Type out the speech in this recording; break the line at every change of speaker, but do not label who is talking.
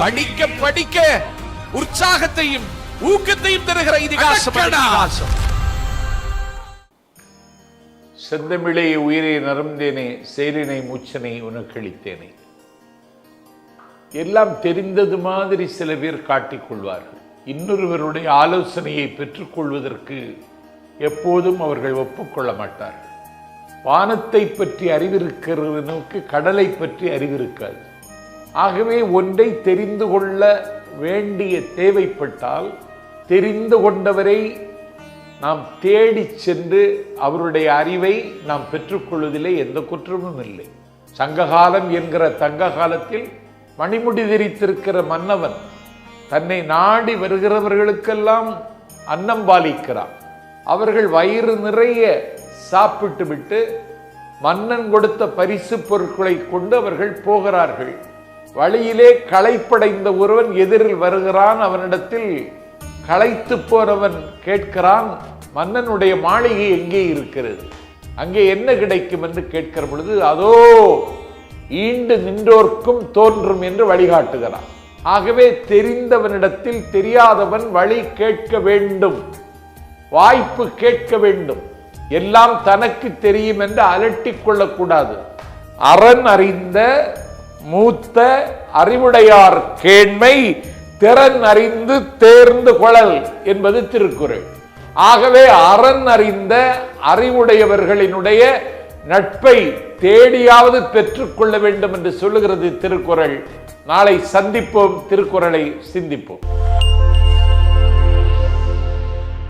படிக்க படிக்க உற்சாகத்தையும் ஊக்கத்தையும் தருகிற இதிகாசம்
செந்தமிழே உயிரை நரம்பேனே சேரினை மூச்சனை உனக்களித்தேனே எல்லாம் தெரிந்தது மாதிரி சில பேர் காட்டிக் கொள்வார்கள். இன்னொருவருடைய ஆலோசனையை பெற்றுக்கொள்வதற்கு எப்போதும் அவர்கள் ஒப்புக்கொள்ள மாட்டார்கள். வானத்தை பற்றி அறிவிருக்கிறவனுக்கு கடலை பற்றி அறிவிருக்காது. ஆகவே ஒன்றை தெரிந்து கொள்ள வேண்டிய தேவைப்பட்டால் தெரிந்து கொண்டவரை நாம் தேடிச் சென்று அவருடைய அறிவை நாம் பெற்றுக்கொள்வதிலே எந்த குற்றமும் இல்லை. சங்ககாலம் என்கிற தங்க காலத்தில் மணிமுடி தெரித்திருக்கிற மன்னவன் தன்னை நாடி வருகிறவர்களுக்கெல்லாம் அன்னம் பாலிக்கிறான். அவர்கள் வயிறு நிறைய சாப்பிட்டு விட்டு மன்னன் கொடுத்த பரிசு பொருட்களை கொண்டு அவர்கள் போகிறார்கள். வழியிலே களைப்படைந்த ஒருவன் எதிரில் வருகிறான் அவனிடத்தில் களைத்து போனவன் கேட்கிறான் மன்னனுடைய மாளிகை எங்கே இருக்கிறது? அங்கே என்ன கிடைக்கும் என்று கேட்கிற பொழுது அதோ ஈண்டு நின்றோர்க்கும் தோன்றும் என்று வழிகாட்டுகிறான். ஆகவே தெரிந்தவனிடத்தில் தெரியாதவன் வழி கேட்க வேண்டும் வாய்ப்பு கேட்க வேண்டும். எல்லாம் தனக்கு தெரியும் என்று அலட்டிக் கொள்ளக்கூடாது. அரண் அறிந்த மூத்த அறிவுடையார் கேண்மை திறன் அறிந்து தேர்ந்து கொழல் என்பது திருக்குறள். ஆகவே அறன் அறிந்த அறிவுடையவர்களினுடைய நட்பை தேடியாவது பெற்றுக்கொள்ள வேண்டும் என்று சொல்லுகிறது திருக்குறள். நாளை சந்திப்போம் திருக்குறளை சிந்திப்போம்.